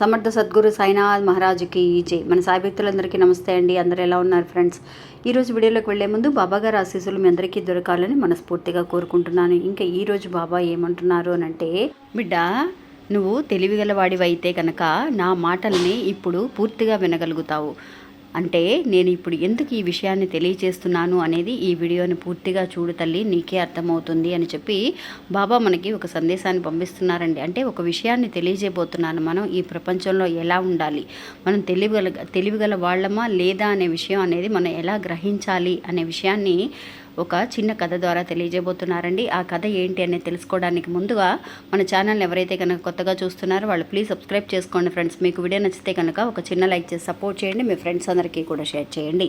సమర్థ సద్గురు సాయినాథ్ మహారాజుకి ఈజే మన సాయి భక్తులందరికీ నమస్తే అండి. అందరూ ఎలా ఉన్నారు ఫ్రెండ్స్? ఈరోజు వీడియోలోకి వెళ్ళే ముందు బాబా గారు ఆశీస్సులు మీ అందరికీ దొరకాలని మనస్ఫూర్తిగా కోరుకుంటున్నాను. ఇంకా ఈరోజు బాబా ఏమంటున్నారు అని అంటే బిడ్డ నువ్వు తెలివిగలవాడివైతే కనుక నా మాటల్ని ఇప్పుడు పూర్తిగా వినగలుగుతావు. అంటే నేను ఇప్పుడు ఎందుకు ఈ విషయాన్ని తెలియచేస్తున్నాను అనేది ఈ వీడియోని పూర్తిగా చూడు తల్లి నీకే అర్థమవుతుంది అని చెప్పి బాబా మనకి ఒక సందేశాన్ని పంపిస్తున్నారండి. అంటే ఒక విషయాన్ని తెలియజేయబోతున్నాను. మనం ఈ ప్రపంచంలో ఎలా ఉండాలి? మనం తెలివిగల తెలివిగల వాళ్ళమా లేదా అనే విషయం అనేది మనం ఎలా గ్రహించాలి అనే విషయాన్ని ఒక చిన్న కథ ద్వారా తెలియజేయబోతున్నారండి. ఆ కథ ఏంటి అనేది తెలుసుకోవడానికి ముందుగా మన ఛానల్ ఎవరైతే కనుక కొత్తగా చూస్తున్నారో వాళ్ళు ప్లీజ్ సబ్స్క్రైబ్ చేసుకోండి ఫ్రెండ్స్. మీకు వీడియో నచ్చితే కనుక ఒక చిన్న లైక్ చేసి సపోర్ట్ చేయండి. మీ ఫ్రెండ్స్ అందరికీ కూడా షేర్ చేయండి.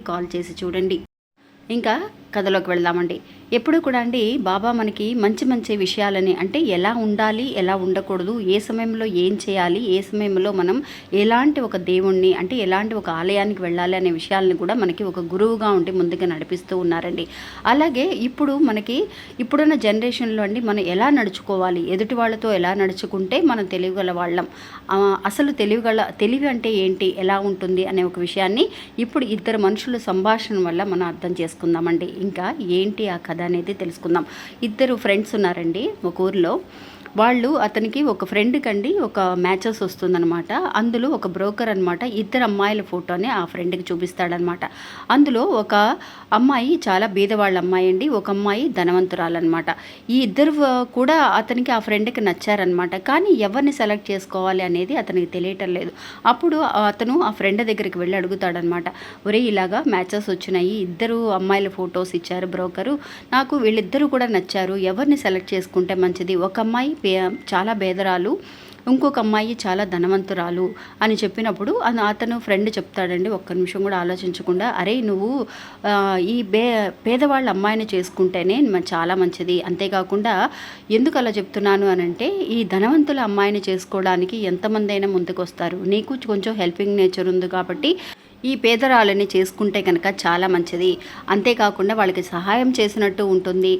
కాల్ చేసి చూడండి. ఇంకా కథలోకి వెళ్దామండి. ఎప్పుడు కూడా అండి బాబా మనకి మంచి మంచి విషయాలని అంటే ఎలా ఉండాలి ఎలా ఉండకూడదు ఏ సమయంలో ఏం చేయాలి ఏ సమయంలో మనం ఎలాంటి ఒక దేవుణ్ణి అంటే ఎలాంటి ఒక ఆలయానికి వెళ్ళాలి అనే విషయాలను కూడా మనకి ఒక గురువుగా ఉండి ముందుగా నడిపిస్తూ ఉన్నారండి. అలాగే ఇప్పుడు మనకి ఇప్పుడున్న జనరేషన్లో అండి మనం ఎలా నడుచుకోవాలి ఎదుటి వాళ్ళతో ఎలా నడుచుకుంటే మనం తెలివిగల వాళ్ళం అసలు తెలివిగల తెలివి అంటే ఏంటి ఎలా ఉంటుంది అనే ఒక విషయాన్ని ఇప్పుడు ఇద్దరు మనుషుల సంభాషణ వల్ల మనం అర్థం చేసుకుందామండి. ఇంకా ఏంటి ఆ కథ? అనేది తెలుసుకుందాం. ఇద్దరు ఫ్రెండ్స్ ఉన్నారండి ఒక ఊర్లో. వాళ్ళు అతనికి ఒక ఫ్రెండ్ కండి ఒక మ్యాచెస్ వస్తుందనమాట అందులో ఒక బ్రోకర్ అనమాట ఇద్దరు అమ్మాయిల ఫోటోని ఆ ఫ్రెండ్కి చూపిస్తాడనమాట అందులో ఒక అమ్మాయి చాలా బీదవాళ్ళ అమ్మాయి అండి. ఒక అమ్మాయి ధనవంతురాలన్నమాట. ఈ ఇద్దరు కూడా అతనికి ఆ ఫ్రెండ్కి నచ్చారనమాట కానీ ఎవరిని సెలెక్ట్ చేసుకోవాలి అనేది అతనికి తెలియటం లేదు. అప్పుడు అతను ఆ ఫ్రెండ్ దగ్గరికి వెళ్ళి అడుగుతాడనమాట ఒరే ఇలాగా మ్యాచెస్ వచ్చినాయి. ఇద్దరు అమ్మాయిల ఫొటోస్ ఇచ్చారు బ్రోకరు నాకు వీళ్ళిద్దరూ కూడా నచ్చారు. ఎవరిని సెలెక్ట్ చేసుకుంటే మంచిది? ఒక అమ్మాయి చాలా బేదరాలు ఇంకొక అమ్మాయి చాలా ధనవంతురాలు అని చెప్పినప్పుడు అతను ఫ్రెండ్ చెప్తాడండి ఒక్క నిమిషం కూడా ఆలోచించకుండా అరే నువ్వు ఈ బే పేదవాళ్ళ అమ్మాయిని చేసుకుంటేనే చాలా మంచిది. అంతేకాకుండా ఎందుకు అలా చెప్తున్నాను అని అంటే ఈ ధనవంతుల అమ్మాయిని చేసుకోవడానికి ఎంతమంది అయినా ముందుకు వస్తారు నీకు కొంచెం హెల్పింగ్ నేచర్ ఉంది కాబట్టి ఈ పేదరాలని చేసుకుంటే కనుక చాలా మంచిది. అంతేకాకుండా వాళ్ళకి సహాయం చేసినట్టు ఉంటుంది.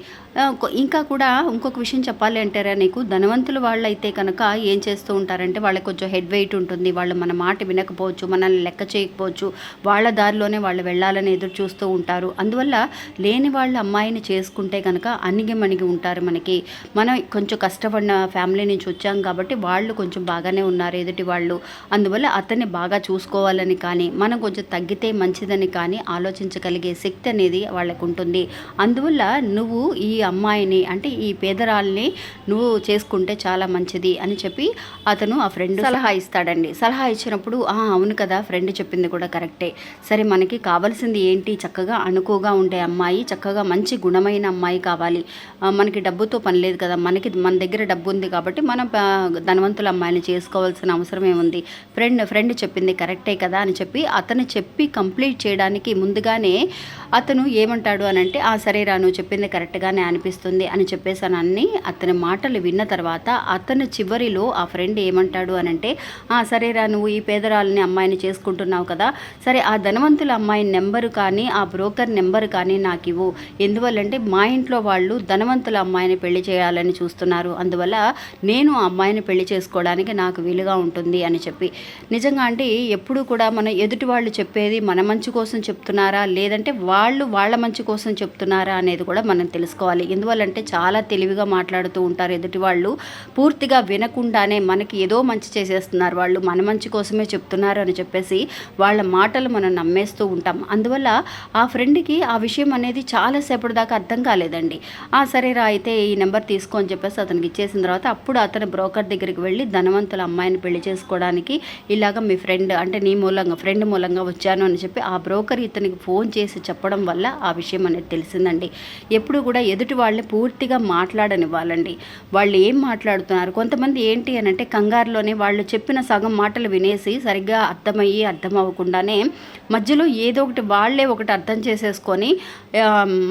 ఇంకా కూడా ఇంకొక విషయం చెప్పాలి అంటారా నీకు? ధనవంతులు వాళ్ళు అయితే కనుక ఏం చేస్తూ ఉంటారంటే వాళ్ళకి కొంచెం హెడ్ వెయిట్ ఉంటుంది. వాళ్ళు మన మాట వినకపోవచ్చు మనల్ని లెక్క చేయకపోవచ్చు వాళ్ళ దారిలోనే వాళ్ళు వెళ్ళాలని ఎదురు చూస్తూ ఉంటారు. అందువల్ల లేని వాళ్ళ అమ్మాయిని చేసుకుంటే కనుక అణిగిమణిగి ఉంటారు మనకి. మనం కొంచెం కష్టపడిన ఫ్యామిలీ నుంచి వచ్చాం కాబట్టి వాళ్ళు కొంచెం బాగానే ఉన్నారు ఎదుటి వాళ్ళు. అందువల్ల అతన్ని బాగా చూసుకోవాలని కానీ మనం కొంచెం తగ్గితే మంచిదని కానీ ఆలోచించగలిగే శక్తి అనేది వాళ్ళకు ఉంటుంది అందువల్ల నువ్వు ఈ అమ్మాయిని అంటే ఈ పేదరాల్ని నువ్వు చేసుకుంటే చాలా మంచిది అని చెప్పి అతను ఆ ఫ్రెండ్ సలహా ఇస్తాడండి. సలహా ఇచ్చినప్పుడు "ఆ, అవును కదా ఫ్రెండ్ చెప్పింది కూడా కరెక్టే. సరే మనకి కావాల్సింది ఏంటి? చక్కగా అణుకుగా ఉండే అమ్మాయి చక్కగా మంచి గుణమైన అమ్మాయి కావాలి. మనకి డబ్బుతో పని లేదు కదా మనకి మన దగ్గర డబ్బు ఉంది కాబట్టి మనం ధనవంతుల అమ్మాయిని చేసుకోవాల్సిన అవసరం ఏముంది ఫ్రెండ్ ఫ్రెండ్ చెప్పింది కరెక్టే కదా అని చెప్పి అతను చెప్పి కంప్లీట్ చేయడానికి ముందుగానే అతను ఏమంటాడు అని అంటే ఆ సరేరా నువ్వు చెప్పింది కరెక్ట్గానే అనిపిస్తుంది అని చెప్పేసాను అన్ని అతని మాటలు విన్న తర్వాత అతను చివరిలో ఆ ఫ్రెండ్ ఏమంటాడు అని అంటే సరేరా నువ్వు ఈ పేదరాలని అమ్మాయిని చేసుకుంటున్నావు కదా సరే ఆ ధనవంతుల అమ్మాయి నెంబరు కానీ ఆ బ్రోకర్ నెంబర్ కానీ నాకు ఇవ్వు. ఎందువల్లంటే మా ఇంట్లో వాళ్ళు ధనవంతుల అమ్మాయిని పెళ్ళి చేయాలని చూస్తున్నారు. అందువల్ల నేను ఆ అమ్మాయిని పెళ్ళి చేసుకోవడానికి నాకు వీలుగా ఉంటుంది అని చెప్పి. నిజంగా అంటే ఎప్పుడు కూడా మన ఎదుటి వాళ్ళు చెప్పేది మన మంచి కోసం చెప్తున్నారా లేదంటే వాళ్ళు వాళ్ళ మంచి కోసం చెప్తున్నారా అనేది కూడా మనం తెలుసుకోవాలి. ఎందువల్లంటే చాలా తెలివిగా మాట్లాడుతూ ఉంటారు ఎదుటి వాళ్ళు. పూర్తిగా వినకుండానే మనకి ఏదో మంచి చేసేస్తున్నారు. వాళ్ళు మన మంచి కోసమే చెప్తున్నారు అని చెప్పేసి వాళ్ళ మాటలు మనం నమ్మేస్తూ ఉంటాం. అందువల్ల ఆ ఫ్రెండ్కి ఆ విషయం అనేది చాలాసేపటి దాకా అర్థం కాలేదండి. ఆ సరేరా అయితే ఈ నెంబర్ తీసుకో అని చెప్పేసి అతనికి ఇచ్చేసిన తర్వాత అప్పుడు అతను బ్రోకర్ దగ్గరికి వెళ్ళి ధనవంతుల అమ్మాయిని పెళ్ళి చేసుకోవడానికి ఇలాగ మీ ఫ్రెండ్ అంటే నీ మూలంగా ఫ్రెండ్ మూలంగా వచ్చాను అని చెప్పి ఆ బ్రోకర్ ఇతనికి ఫోన్ చేసి చెప్పడం వల్ల ఆ విషయం అనేది తెలిసిందండి. ఎప్పుడు కూడా ఎదుటి వాళ్ళని పూర్తిగా మాట్లాడనివ్వాలండి. వాళ్ళు ఏం మాట్లాడుతున్నారు? కొంతమంది ఏంటి అని అంటే కంగారులోనే వాళ్ళు చెప్పిన సగం మాటలు వినేసి సరిగ్గా అర్థమయ్యి అర్థం అవ్వకుండానే మధ్యలో ఏదో ఒకటి వాళ్ళే ఒకటి అర్థం చేసేసుకొని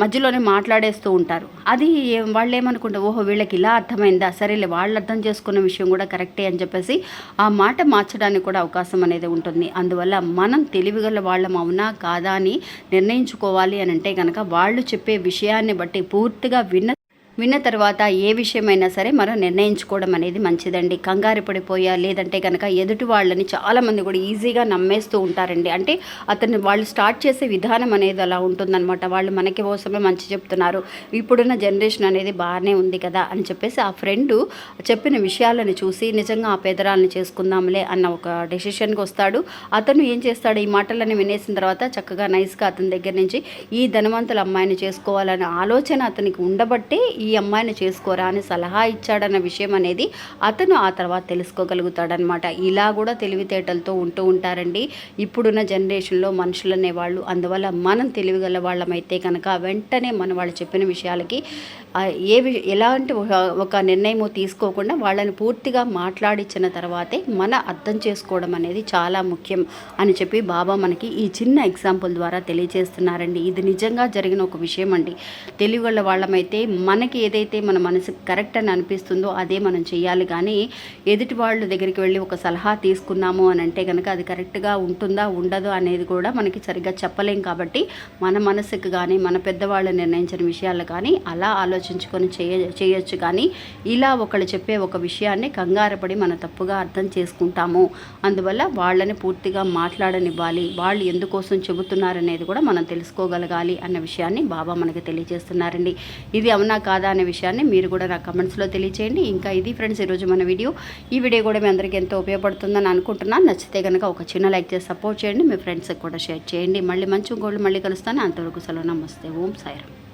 మధ్యలోనే మాట్లాడేస్తూ ఉంటారు. అది వాళ్ళు ఏమనుకుంటారు ఓహో వీళ్ళకి ఇలా అర్థమైందా? సరేలే వాళ్ళు అర్థం చేసుకున్న విషయం కూడా కరెక్టే అని చెప్పేసి ఆ మాట మార్చడానికి కూడా అవకాశం అనేది ఉంటుంది. అందువల్ల మనం తెలివిగల వాళ్ళం అవునా కాదా అని నిర్ణయించుకోవాలి అని అంటే కనుక వాళ్ళు చెప్పే విషయాన్ని బట్టి పూర్తి పూర్తిగా విన్న విన్న తర్వాత ఏ విషయమైనా సరే మనం నిర్ణయించుకోవడం అనేది మంచిదండి. కంగారు పడిపోయా లేదంటే కనుక ఎదుటి వాళ్ళని చాలామంది కూడా ఈజీగా నమ్మేస్తూ ఉంటారండి. అంటే అతను వాళ్ళు స్టార్ట్ చేసే విధానం అనేది అలా ఉంటుందన్నమాట. వాళ్ళు మనకి కోసమే మంచి చెప్తున్నారు. ఇప్పుడున్న జనరేషన్ అనేది బాగానే ఉంది కదా అని చెప్పేసి ఆ ఫ్రెండ్ చెప్పిన విషయాలను చూసి నిజంగా ఆ పేదరాలను చేసుకుందాంలే అన్న ఒక డెసిషన్కి వస్తాడు. అతను ఏం చేస్తాడు? ఈ మాటలను వినేసిన తర్వాత చక్కగా నైస్గా అతని దగ్గర నుంచి ఈ ధనవంతుల అమ్మాయిని చేసుకోవాలనే ఆలోచన అతనికి ఉండబట్టే ఈ ఈ అమ్మాయిని చేసుకోరా అని సలహా ఇచ్చాడన్న విషయం అనేది అతను ఆ తర్వాత తెలుసుకోగలుగుతాడనమాట ఇలా కూడా తెలివితేటలతో ఉంటూ ఉంటారండి. ఇప్పుడున్న జనరేషన్లో మనుషులు అనేవాళ్ళు అందువల్ల మనం తెలివిగల వాళ్ళమైతే కనుక వెంటనే మన వాళ్ళు చెప్పిన విషయాలకి ఏ వి- ఎలాంటి ఒక- నిర్ణయమో తీసుకోకుండా వాళ్ళని పూర్తిగా మాట్లాడించిన తర్వాతే మన అర్థం చేసుకోవడం అనేది చాలా ముఖ్యం అని చెప్పి బాబా మనకి ఈ చిన్న ఎగ్జాంపుల్ ద్వారా తెలియజేస్తున్నారండి. ఇది నిజంగా జరిగిన ఒక విషయం అండి తెలివిగల వాళ్ళమైతే మనకి ఏదైతే మన మనసుకు కరెక్ట్ అని అనిపిస్తుందో అదే మనం చేయాలి కానీ ఎదుటి వాళ్ళ దగ్గరికి వెళ్ళి ఒక సలహా తీసుకున్నాము అని అంటే కనుక అది కరెక్ట్గా ఉంటుందా ఉండదు అనేది కూడా మనకి సరిగ్గా చెప్పలేం కాబట్టి మన మనసుకు కానీ మన పెద్దవాళ్ళు నిర్ణయించిన విషయాలు కానీ అలా ఆలోచించుకొని చేయ చేయొచ్చు. కానీ ఇలా ఒకళ్ళు చెప్పే ఒక విషయాన్ని కంగారపడి మనం తప్పుగా అర్థం చేసుకుంటాము. అందువల్ల వాళ్ళని పూర్తిగా మాట్లాడనివ్వాలి. వాళ్ళు ఎందుకోసం చెబుతున్నారనేది కూడా మనం తెలుసుకోగలగాలి అన్న విషయాన్ని బాబా మనకి తెలియజేస్తున్నారండి. ఇది అవునా కాదా అనే విషయాన్ని మీరు కూడా నా కమెంట్స్లో తెలియచేయండి. ఇంకా ఇది ఫ్రెండ్స్ ఈరోజు మన వీడియో. ఈ వీడియో కూడా మీ అందరికీ ఎంతో ఉపయోగపడుతుందని అనుకుంటున్నాను. నచ్చితే కనుక ఒక చిన్న లైక్ చేసి సపోర్ట్ చేయండి. మీ ఫ్రెండ్స్కి కూడా షేర్ చేయండి. మళ్ళీ మంచి గోల్డ్ మళ్ళీ కలుస్తాను. అంతవరకు సెలవు. నమస్తే. ఓం సాయిరామ్.